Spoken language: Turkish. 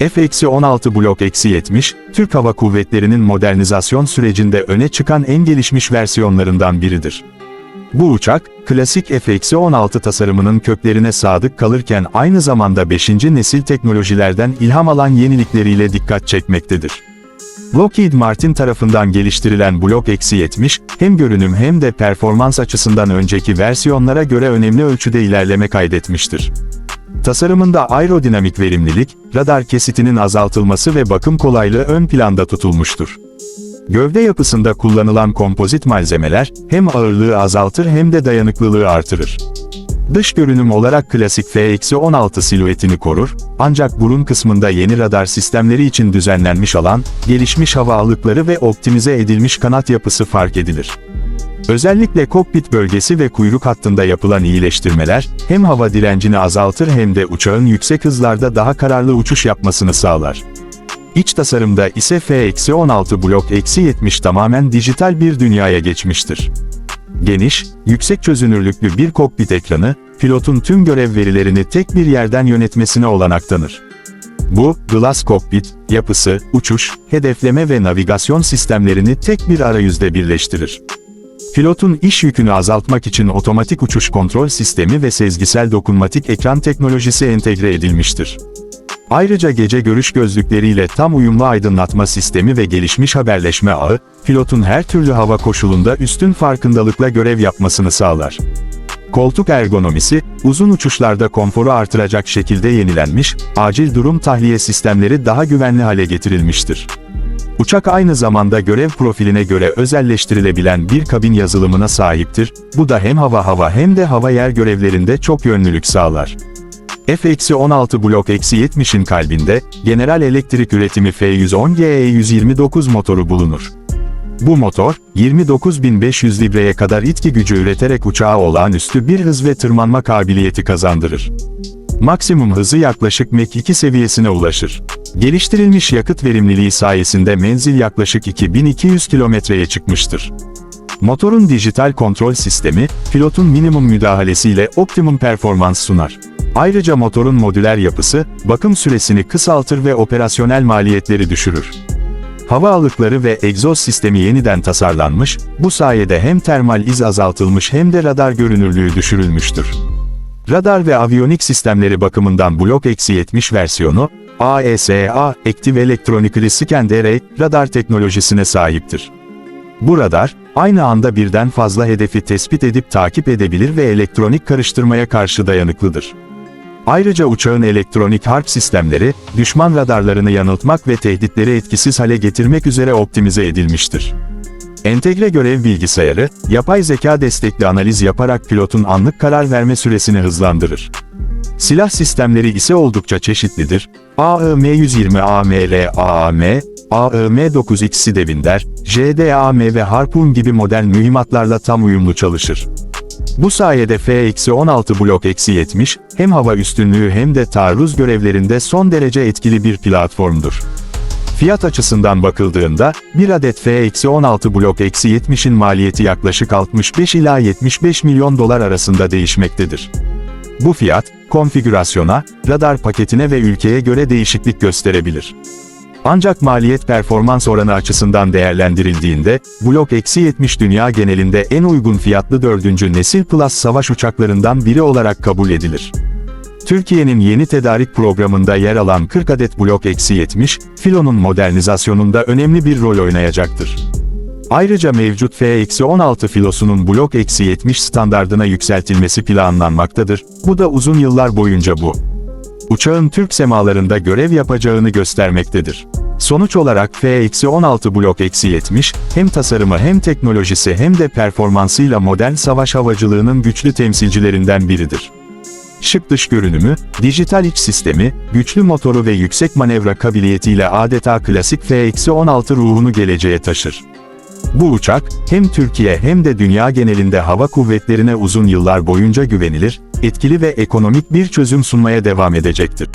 F-16 Blok -70, Türk Hava Kuvvetleri'nin modernizasyon sürecinde öne çıkan en gelişmiş versiyonlarından biridir. Bu uçak, klasik F-16 tasarımının köklerine sadık kalırken aynı zamanda 5. nesil teknolojilerden ilham alan yenilikleriyle dikkat çekmektedir. Lockheed Martin tarafından geliştirilen Blok -70, hem görünüm hem de performans açısından önceki versiyonlara göre önemli ölçüde ilerleme kaydetmiştir. Tasarımında aerodinamik verimlilik, radar kesitinin azaltılması ve bakım kolaylığı ön planda tutulmuştur. Gövde yapısında kullanılan kompozit malzemeler, hem ağırlığı azaltır hem de dayanıklılığı artırır. Dış görünüm olarak klasik F-16 silüetini korur, ancak burun kısmında yeni radar sistemleri için düzenlenmiş alan, gelişmiş hava alıkları ve optimize edilmiş kanat yapısı fark edilir. Özellikle kokpit bölgesi ve kuyruk hattında yapılan iyileştirmeler, hem hava direncini azaltır hem de uçağın yüksek hızlarda daha kararlı uçuş yapmasını sağlar. İç tasarımda ise F-16 Blok -70 tamamen dijital bir dünyaya geçmiştir. Geniş, yüksek çözünürlüklü bir kokpit ekranı, pilotun tüm görev verilerini tek bir yerden yönetmesine olanak tanır. Bu, Glass Cockpit, yapısı, uçuş, hedefleme ve navigasyon sistemlerini tek bir arayüzde birleştirir. Pilotun iş yükünü azaltmak için otomatik uçuş kontrol sistemi ve sezgisel dokunmatik ekran teknolojisi entegre edilmiştir. Ayrıca gece görüş gözlükleriyle tam uyumlu aydınlatma sistemi ve gelişmiş haberleşme ağı, pilotun her türlü hava koşulunda üstün farkındalıkla görev yapmasını sağlar. Koltuk ergonomisi, uzun uçuşlarda konforu artıracak şekilde yenilenmiş, acil durum tahliye sistemleri daha güvenli hale getirilmiştir. Uçak aynı zamanda görev profiline göre özelleştirilebilen bir kabin yazılımına sahiptir, bu da hem hava hava hem de hava yer görevlerinde çok yönlülük sağlar. F-16 Blok -70'in kalbinde, General Elektrik üretimi F-110GE129 motoru bulunur. Bu motor, 29.500 libreye kadar itki gücü üreterek uçağa olağanüstü bir hız ve tırmanma kabiliyeti kazandırır. Maksimum hızı yaklaşık Mach 2 seviyesine ulaşır. Geliştirilmiş yakıt verimliliği sayesinde menzil yaklaşık 2200 kilometreye çıkmıştır. Motorun dijital kontrol sistemi, pilotun minimum müdahalesiyle optimum performans sunar. Ayrıca motorun modüler yapısı, bakım süresini kısaltır ve operasyonel maliyetleri düşürür. Hava alıkları ve egzoz sistemi yeniden tasarlanmış, bu sayede hem termal iz azaltılmış hem de radar görünürlüğü düşürülmüştür. Radar ve aviyonik sistemleri bakımından Blok -70 versiyonu, AESA, Active Electronically Scanned Array, radar teknolojisine sahiptir. Bu radar, aynı anda birden fazla hedefi tespit edip takip edebilir ve elektronik karıştırmaya karşı dayanıklıdır. Ayrıca uçağın elektronik harp sistemleri, düşman radarlarını yanıltmak ve tehditleri etkisiz hale getirmek üzere optimize edilmiştir. Entegre görev bilgisayarı, yapay zeka destekli analiz yaparak pilotun anlık karar verme süresini hızlandırır. Silah sistemleri ise oldukça çeşitlidir. AIM-120 AMR, AAM, AIM-9X Sidewinder, JDAM ve Harpoon gibi modern mühimmatlarla tam uyumlu çalışır. Bu sayede F-16 Blok -70, hem hava üstünlüğü hem de taarruz görevlerinde son derece etkili bir platformdur. Fiyat açısından bakıldığında, bir adet F-16 Blok -70'in maliyeti yaklaşık 65 ila 75 milyon dolar arasında değişmektedir. Bu fiyat, konfigürasyona, radar paketine ve ülkeye göre değişiklik gösterebilir. Ancak maliyet performans oranı açısından değerlendirildiğinde, Blok -70 dünya genelinde en uygun fiyatlı 4. nesil Plus savaş uçaklarından biri olarak kabul edilir. Türkiye'nin yeni tedarik programında yer alan 40 adet Blok -70, filonun modernizasyonunda önemli bir rol oynayacaktır. Ayrıca mevcut F-16 filosunun Blok -70 standardına yükseltilmesi planlanmaktadır, bu da uzun yıllar boyunca bu uçağın Türk semalarında görev yapacağını göstermektedir. Sonuç olarak F-16 Blok -70, hem tasarımı hem teknolojisi hem de performansıyla modern savaş havacılığının güçlü temsilcilerinden biridir. Şık dış görünümü, dijital iç sistemi, güçlü motoru ve yüksek manevra kabiliyetiyle adeta klasik F-16 ruhunu geleceğe taşır. Bu uçak, hem Türkiye hem de dünya genelinde hava kuvvetlerine uzun yıllar boyunca güvenilir, etkili ve ekonomik bir çözüm sunmaya devam edecektir.